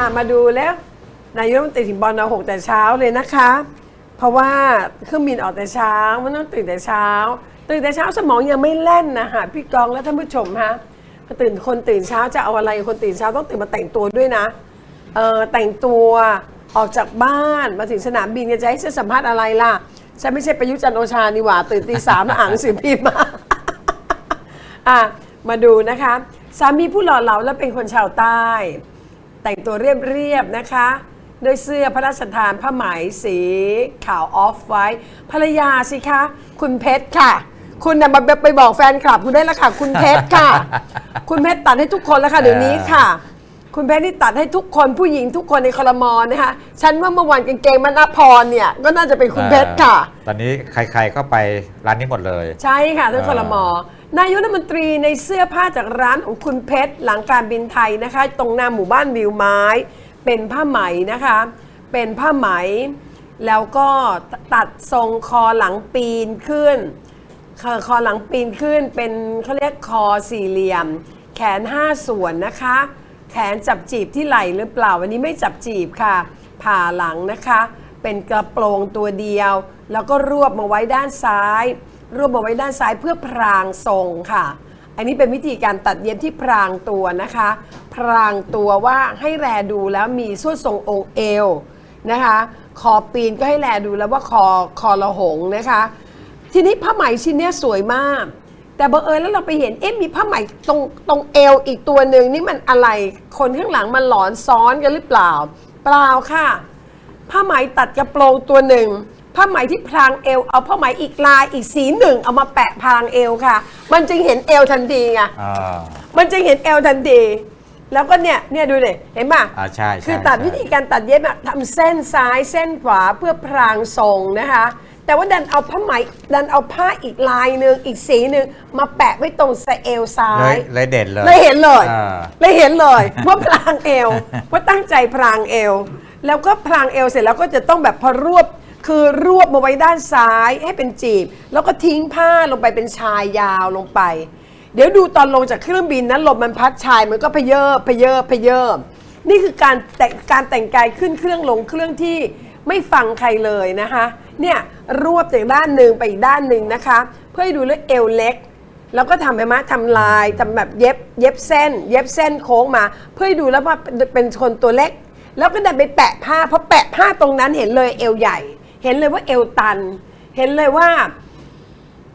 อะมาดูแล้วนายกรัฐมนตรีถึงบอลนาหกแต่เช้าเลยนะคะ เพราะว่าเครื่องบินออกแต่เช้ามันต้องตื่นแต่เช้า ตื่นแต่เช้าสมองยังไม่แล่นนะฮะพี่กองและท่านผู้ชมฮะพอตื่นคนตื่นเช้าจะเอาอะไรคนตื่นเช้าต้องตื่นมาแต่งตัวด้วยนะเออแต่งตัวออกจากบ้านมาถึงสนามบินจะให้ฉันสัมภาษณ์อะไรล่ะฉันไม่ใช่ประยุทธ์จันโอชานี่หว่า ตื่นตีสามแล้วอ่านหนังสือพิมพ์มาอะมาดูนะคะสามีผู้หล่อเหลาและเป็นคนชาวใต้ แต่งตัวเรียบๆนะคะ ด้วยเสื้อพระราชทานผ้าไหมสีขาวออฟไว้ภรรยาสิคะ คุณเพชรค่ะ คุณน่ะมาไปบอกแฟนคลับคุณได้แล้วค่ะ คุณเพชรค่ะ คุณเพชรตัดให้ทุกคนแล้วค่ะเดี๋ยวนี้ค่ะ คุณเพชรนี่ตัดให้ทุกคนผู้หญิงทุกคนในคอรมอนะคะฉันว่าเมื่อวานกางเกงมันพรเนี่ยก็น่าจะเป็นคุณเพชรค่ะ ตอนนี้ใครๆก็ไปร้านนี้หมดเลย ใช่ค่ะท่านเออคลม นายกรัฐมนตรีในเสื้อผ้าจากร้านของคุณเพชรหลังการบินไทยนะคะ ตรงหน้าหมู่บ้านวิวไม้ เป็นผ้าไหมนะคะ เป็นผ้าไหม แล้วก็ตัดทรงคอหลังปีนขึ้น คอคอหลังปีนขึ้นเป็นเขาเรียกคอสี่เหลี่ยม แขน5ส่วนนะคะ แขนจับจีบที่ไหล่หรือเปล่าวันนี้ไม่จับจีบค่ะ ผ่าหลังนะคะ เป็นกระโปรงตัวเดียว แล้วก็รวบมาไว้ด้านซ้าย รวบมาไว้ด้านซ้ายเพื่อพรางทรงค่ะ อันนี้เป็นวิธีการตัดเย็บที่พรางตัวนะคะ พรางตัวว่าให้แลดูแล้วมีส่วนทรงองค์เอวนะคะ คอปีนก็ให้แลดูแล้วว่าคอคอละหงนะคะ ทีนี้ผ้าไหมชิ้นเนี้ยสวยมาก แต่บังเอิญแล้วเราไปเห็นเอ๊ะมีผ้าไหมตรงตรงเอวอีกตัวหนึ่งนี่มันอะไรคนข้างหลังมันหลอนซ้อนกันหรือเปล่า เปล่าค่ะ ผ้าไหมตัดกระโปรงตัวหนึ่ง ผ้าไหมที่พรางเอว เอาผ้าไหมอีกลายอีกสีหนึ่งเอามาแปะพรางเอวค่ะ มันจึงเห็นเอวทันทีไงอ่า มันจึงเห็นเอวทันทีแล้วก็เนี่ยเนี่ยดูเลยเห็นป่ะอ่าใช่ใช่คือตัดใช่ วิธีการตัดเย็บอะทำเส้นซ้ายเส้นขวาเพื่อพรางทรงนะคะ แต่ว่าดันเอาผ้าไหมดันเอาผ้าอีกลายหนึ่งอีกสีหนึ่งมาแปะไว้ตรงสะเอวซ้าเลย ย เลยเด่นเลยเลยเห็นเลยอ่า เลยเห็นเลยว่าพรางเอว ว่าตั้งใจพรางเอว แล้วก็พรางเอวเสร็จแล้วก็จะต้องแบบพอรวบ คือรวบมาไว้ด้านซ้ายให้เป็นจีบ แล้วก็ทิ้งผ้าลงไปเป็นชายยาวลงไป เดี๋ยวดูตอนลงจากเครื่องบินนั้นลมมันพัดชายมันก็พเยอพเยอพเยอนี่คือการแต่งการแต่งกายขึ้นเครื่องลงเครื่องที่ไม่ฟังใครเลยนะคะ เนี่ยรวบจากด้านหนึ่งไปอีกด้านหนึ่งนะคะ เพื่อให้ดูแล้วเอวเล็ก แล้วก็ทำไปมาทำลายทำแบบเย็บเย็บเส้น เย็บเส้นโค้งมา เพื่อให้ดูแล้วว่าเป็นเป็นคนตัวเล็ก แล้วก็ดันไปแปะผ้าเพราะแปะผ้าตรงนั้นเห็นเลยเอวใหญ่ เห็นเลยว่าเอวตัน เห็นเลยว่า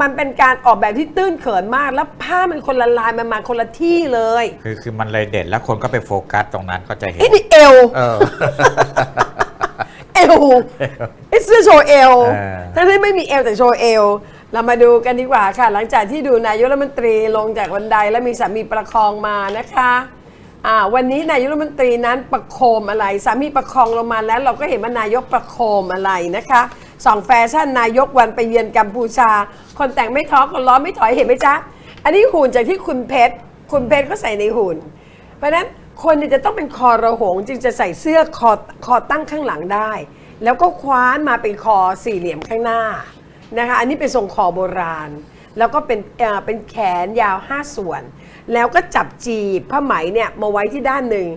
มันเป็นการออกแบบที่ตื้นเขินมาก แล้วผ้ามันคนละลายมันมาคนละที่เลยคือคือมันเลยเด่นแล้วคนก็ไปโฟกัสตรงนั้นก็จะเห็นเอ้นี่เอวเออ เอวไอ้เสื้อโชว์เอวเออ ทั้งที่ไม่มีเอวแต่โชว์เอว เรามาดูกันดีกว่าค่ะ หลังจากที่ดูนายกรัฐมนตรีลงจากบันไดแล้วมีสามีประคองมานะคะ อ่าวันนี้นายกรัฐมนตรีนั้นประโคมอะไร สามีประคองลงมาแล้ว เราก็เห็นว่านายกประโคมอะไรนะคะสองแฟชั่นนายกวันไปเยือนกัมพูชา คนแต่งไม่ท้อคนล้อไม่ถอยเห็นไหมจ๊ะ อันนี้หุ่นจากที่คุณเพชรคุณเพชรก็ใส่ในหุ่น เพราะนั้นคนเนี่ยจะต้องเป็นคอระหงจึงจะใส่เสื้อคอคอตั้งข้างหลังได้ แล้วก็คว้านมาเป็นคอสี่เหลี่ยมข้างหน้านะคะอันนี้เป็นทรงคอโบราณ แล้วก็เป็นเอ่อเป็นแขนยาว 5 ส่วน แล้วก็จับจีบผ้าไหมเนี่ยมาไว้ที่ด้านหนึ่ง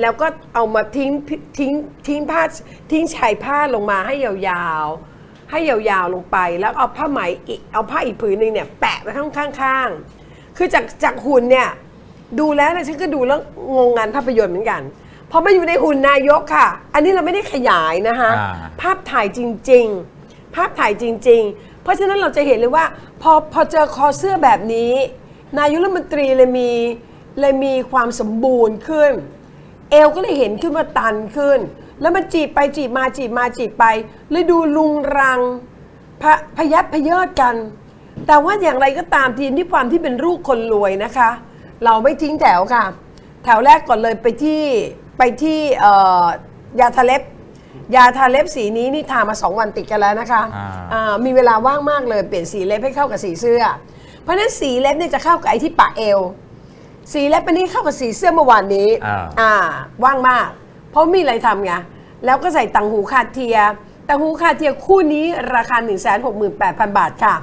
แล้วก็เอามาทิ้งทิ้งทิ้งผ้าทิ้งชายผ้าลงมาให้ยาวๆ ให้ยาวๆลงไป แล้วเอาผ้าไหมอีกเอาผ้าอีกผืนหนึ่งเนี่ยแปะไว้ข้างข้างๆคือจากจากหุ่นเนี่ยดูแล้วนะฉันก็ดูแล้วงงงานภาพยนตร์เหมือนกันพอมาอยู่ในหุ่นนายกค่ะ อันนี้เราไม่ได้ขยายนะคะ อ่า ภาพถ่ายจริง ๆ ภาพถ่ายจริง ๆ เพราะฉะนั้นเราจะเห็นเลยว่า พอพอเจอคอเสื้อแบบนี้ นายกรัฐมนตรีเลยมีเลยมีความสมบูรณ์ขึ้น เอวก็เลยเห็นขึ้นมาตันขึ้น แล้วมันจีบไปจีบมาจีบมาจีบไปเลยดูลุงรังพะพยัดพเยิดกัน แต่ว่าอย่างไรก็ตามทีมที่ความที่เป็นลูกคนรวยนะคะ เราไม่ทิ้งแถวค่ะ แถวแรกก่อนเลยไปที่ไปที่ยาทาเล็บ ยาทาเล็บสีนี้นี่ทามาสองวันติดกันแล้วนะคะอ่า อ่ามีเวลาว่างมากเลยเปลี่ยนสีเล็บให้เข้ากับสีเสื้อ เพราะฉะนั้นสีเล็บเนี่ยจะเข้ากับไอ้ที่ปะเอว สีเล็บอันนี้เข้ากับสีเสื้อเมื่อวานนี้อ่า อ่าว่างมาก เพราะมีอะไรทำไงแล้วก็ใส่ตังหูคาเทียตังหูคาเทียคู่นี้ราคา 1 6 8 0 0 0 บาทค่ะ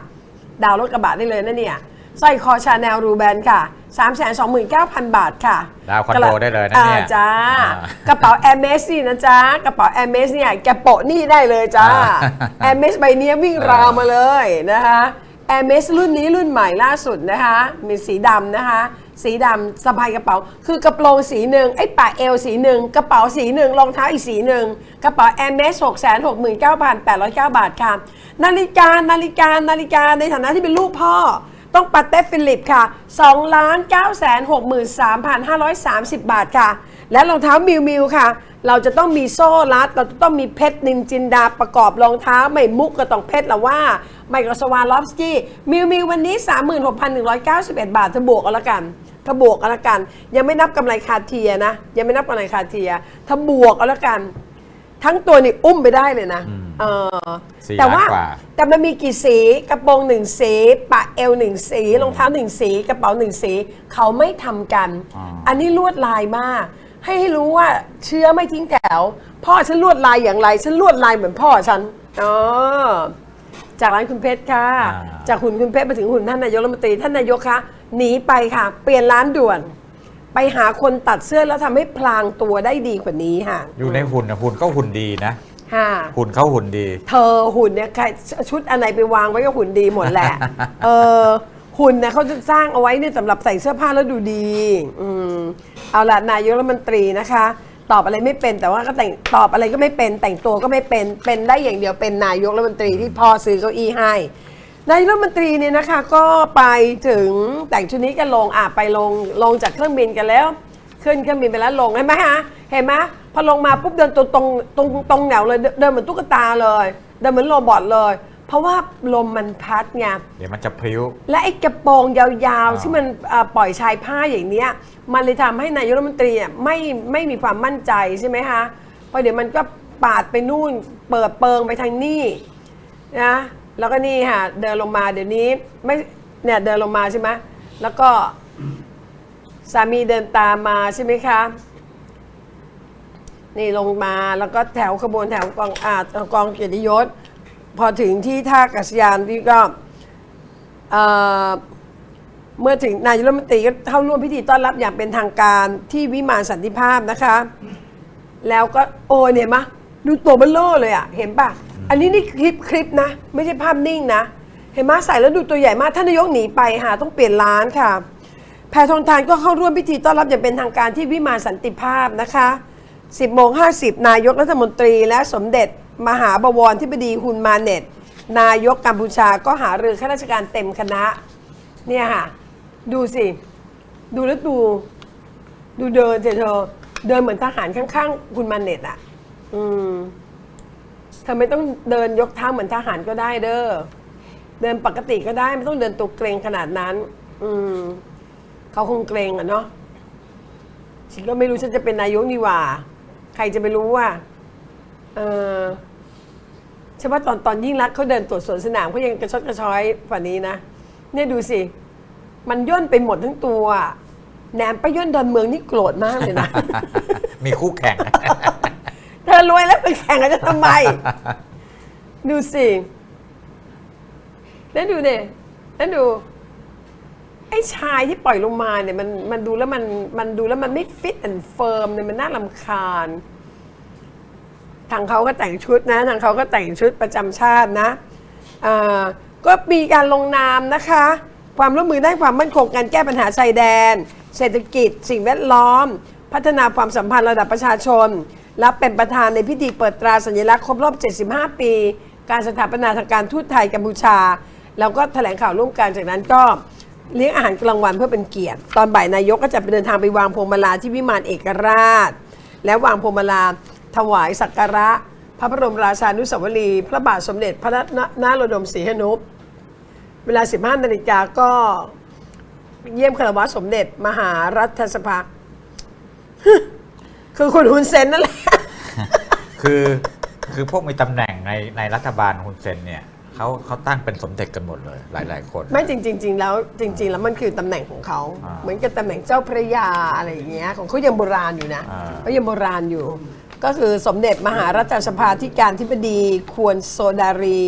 ดาวน์รถกระบะได้เลยนะเนี่ย สร้อยคอชาแนลรูแบนค่ะ 3 2 9 0 0 0 บาทค่ะดาวน์คอนโดได้เลยนะเนี่ยอ่าจ้าอ่ากระเป๋าแอร์เมสนี่นะจ๊ะ กระเป๋าแอร์เมสเนี่ยแกโปะนี่ได้เลยจ้าอ่าแอร์เมสใบเนี้ยวิ่งราวมาเลยนะคะแอร์เมสรุ่นนี้รุ่นใหม่ล่าสุดนะคะ มีสีดำนะคะ สีดำสะพายกระเป๋า คือกระโปรงสีหนึ่งไอ้ปะเอวสีหนึ่งกระเป๋าสีหนึ่งรองเท้าอีกสีหนึ่งกระเป๋าแอร์เมสหกแสนหกหมื่นเก้าพันแปดร้อยเก้าบาทค่ะ นาฬิกานาฬิกานาฬิกาในฐานะที่เป็นลูกพ่อ ต้องปาเต้ฟิลิปค่ะ2ล้าน9แสน63,530 บาทค่ะ และรองเท้ามิวมิวค่ะ เราจะต้องมีโซ่รัด เราจะต้องมีเพชรนินจินดาประกอบรองเท้า ไม่มุกก็ต้องเพชรละว่า ไมโครสวาลอฟสกี้มิวมิววันนี้ 36,191 บาทถ้าบวกเอาละกันถ้าบวกเอาละกัน ยังไม่นับกำไรคาเทียนะ ยังไม่นับกำไรคาเทียถ้าบวกเอาละกัน ทั้งตัวนี่อุ้มไปได้เลยนะ เออสี่แต่ว่าล้านกว่า แต่มันมีกี่สีกระโปรงหนึ่งสีปะเอวหนึ่งสีรองเท้าหนึ่งสีกระเป๋าหนึ่งสี เขาไม่ทำกัน อ๋ออั อันนี้ลวดลายมาก ให้ให้รู้ว่าเชื้อไม่ทิ้งแถว พ่อฉันลวดลายอย่างไร ฉันลวดลายเหมือนพ่อฉันอ๋อจากร้านคุณเพชรค่ะ อ่า จากหุ่นคุณเพชรมาถึงหุ่นท่านนายกรัฐมนตรีท่านนายกคะหนีไปค่ะ เปลี่ยนร้านด่วน ไปหาคนตัดเสื้อแล้วทำให้พลางตัวได้ดีกว่านี้ค่ะ อยู่ในหุ่นนะหุ่นก็หุ่นดีนะ ค่ะ หุ่นเขาหุ่นดี เธอหุ่นเนี่ยใครชุดอันไหนไปวางไว้ก็หุ่นดีหมดแหละ เออหุ่นเนี่ยเขาจะสร้างเอาไว้เนี่ยสำหรับใส่เสื้อผ้าแล้วดูดี อืมเอาละนายกรัฐมนตรีนะคะ ตอบอะไรไม่เป็นแต่ว่าก็แต่งตอบอะไรก็ไม่เป็น แต่งตัวก็ไม่เป็นเป็นได้อย่างเดียวเป็นนายกรัฐมนตรีที่พ่อซื้อเก้าอี้ให้นายกรัฐมนตรีเนี่ยนะคะก็ไปถึงแต่งชุดนี้กันลงอะไปลงลงจากเครื่องบินกันแล้ว ขึ้นเครื่องบินไปแล้วลงเห็นไหมฮะเห็นไหมพอลงมาปุ๊บเดินตรงตรงตรงตรงแนวเลยเดินเดินเหมือนตุ๊กตาเลยเดินเหมือนโรบอทเลย เพราะว่าลมมันพัดไงเดี๋ยวมันจะพริ้วและไอ้กระโปรงยาวอ่าๆที่มันเอ่อปล่อยชายผ้าอย่างเนี้ยมันเลยทำให้นายกรัฐมนตรีอะไม่ไม่มีความมั่นใจใช่ไหมคะเพราะเดี๋ยวมันก็ปาดไปนู่นเปิดเปิงไปทางนี่นะแล้วก็นี่ค่ะเดินลงมาเดี๋ยวนี้ไม่เนี่ยเดินลงมาใช่ไหมแล้วก็ สามีเดินตามมาใช่ไหมคะ นี่ลงมาแล้วก็แถวขบวนแถวกองอากองเกียรติยศ พอถึงที่ท่ากาศยานที่ก็เเมื่อถึงนายกรัฐมนตรีก็เข้าร่วมพิธีต้อนรับอย่างเป็นทางการที่วิมานสันติภาพนะคะ แล้วก็โอ้เนี่ยมะดูตัวเบลโล่เลยอะเห็นปะอันนี้นี่คลิปคลิปนะ ไม่ใช่ภาพนิ่งนะ เห็นไหมใส่แล้วดูตัวใหญ่มากท่านนายกหนีไปค่ะต้องเปลี่ยนร้านค่ะ แพทองทานก็เข้าร่วมพิธีต้อนรับอย่างเป็นทางการที่วิมานสันติภาพนะคะ 10โมง50 นายกรัฐมนตรีและสมเด็จ มหาบวรที่บดีฮุนมาเน็ตนายกกัมพูชาก็หารือข้าราชการเต็มคณะ เนี่ยค่ะ ดูสิ ดูแล้วดู ดูเดินเถอะเธอเดินเหมือนทหารข้างๆคุณมาเน็ตอะ อืมเธอไม่ต้องเดินยกเท้าเหมือนทหารก็ได้เด้อ เดินปกติก็ได้ไม่ต้องเดินตัวเกรงขนาดนั้น อืม เขาคงเกรงอะเนาะฉันก็ไม่รู้ฉันจะเป็นนายกนี่หว่า ใครจะไปรู้ว่า เออใช่ว่าตอนตอนยิ่งรักษณ์เขาเดินตรวจสวนสนามเขายังกระชดกระช้อยกว่านี้นะ เนี่ยดูสิ มันย่นไปหมดทั้งตัวแหนมไปย่นดอนเมืองนี่โกรธมากเลยนะ มีคู่แข่ง เธอรวยแล้วไปแข่งกันจะทำไม ดูสิ แล้วดูเนี่ยแล้วดู ไอ้ชายที่ปล่อยลงมาเนี่ยมันมันดูแล้วมันมันดูแล้วมันไม่ฟิตแอนด์เฟิร์มเนี่ยมันน่าลำคาญ ทางเขาก็แต่งชุดนะ ทางเขาก็แต่งชุดประจำชาตินะอ่าก็มีการลงนามนะคะ ความร่วมมือด้านความมั่นคงการแก้ปัญหาชายแดน เศรษฐกิจ สิ่งแวดล้อม พัฒนาความสัมพันธ์ระดับประชาชน และเป็นประธานในพิธีเปิดตราสัญลักษณ์ครบรอบ 75 ปี การสถาปนาทางการทูตไทยกัมพูชา แล้วก็แถลงข่าวร่วมกันจากนั้นก็ เลี้ยงอาหารกลางวันเพื่อเป็นเกียรติ ตอนบ่ายนายกก็จะไปเดินทางไปวางพวงมาลาที่วิมานเอกราช และวางพวงมาลาถวายสักการะ พระบรมราชานุสาวรีย์พระบาทสมเด็จพระนาโรดมศรีหนุปเวลา 15นาฬิกาก็เยี่ยมคารวะสมเด็จมหารัฐสภา คือคุณฮุนเซนนั่นแหละ คือคือพวกมีตำแหน่งในในรัฐบาลฮุนเซนเนี่ย เขาเขาตั้งเป็นสมเด็จกันหมดเลย หลาย ๆ คน ไม่จริงๆจริงๆแล้วจริง ๆ แล้วมันคือตำแหน่งของเขา อ่าเหมือนกับตำแหน่งเจ้าพระยาอะไรอย่างเงี้ยของเขายังโบราณอยู่นะอ่า เขายังโบราณอยู่ ก็คือสมเด็จมหารัฐสภาธิการธิบดีควรโซดารี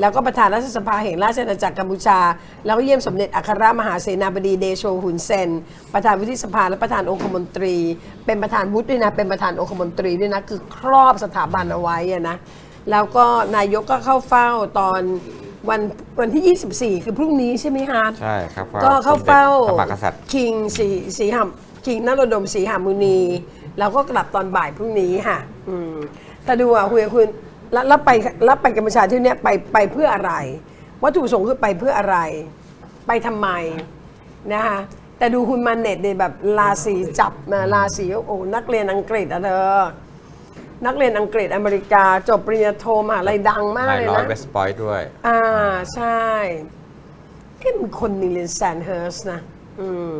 แล้วก็ประธานรัฐสภาแห่งราชอาณาจักรกัมพูชา แล้วก็เยี่ยมสมเด็จอัครมหาเสนาบดีเดโชหุนเซน ประธานวุฒิสภาและประธานองคมนตรี เป็นประธานวุฒิด้วยนะเป็นประธานองคมนตรีด้วยนะคือครอบสถาบันเอาไว้อะนะ แล้วก็นายกก็เข้าเฝ้าตอนวันวันที่ 24 คือพรุ่งนี้ใช่ไหมฮะใช่ครับก็เข้าเฝ้าสมด็จพระมหากษัตริย์คิงสีสีหำคิงนรดมสีหามุนีแล้วก็กลับตอนบ่ายพรุ่งนี้ค่ะอืมแต่ดูอะคุยกับคุณแล้วแล้วไปแล้วไปกัมพูชาที่เนี้ยไปไปเพื่ออะไร วัตถุประสงค์คือไปเพื่ออะไร ไปทำไมนะคะแต่ดูคุณมาเน็ตเนี่ยแบบราศีจับนะราศีโอ้โหนักเรียนอังกฤษอะเธอ นักเรียนอังกฤษอเมริกา จบปริญญาโทมหาลัยดังมากนายเลยร้อยนะ เวสต์พอยต์ด้วย อ่าใช่เอ๊ะมันคนหนึ่งเรียนแซนเฮิร์สนะอืม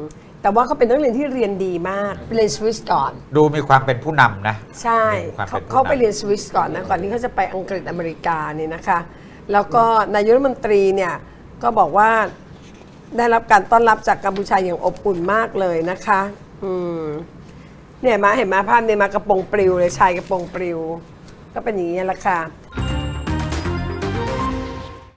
แต่ว่าเขาเป็นนักเรียนที่เรียนดีมากไปเรียนสวิสก่อน ดูมีความเป็นผู้นำนะใช่มีความเขาเป็นผู้นำเขาไปเรียนสวิสก่อนนะก่อนที่เขาจะไปอังกฤษอเมริกาเนี่ยนะคะ แล้วก็นายกรัฐมนตรีเนี่ยก็บอกว่าได้รับการต้อนรับจากกัมพูชาอย่างอบอุ่นมากเลยนะคะ อืม เนี่ยมาเห็นมาภาพเนี่ยมากระโปรงปลิวเลยชายกระโปรงปลิว ก็เป็นอย่างนี้แหละค่ะ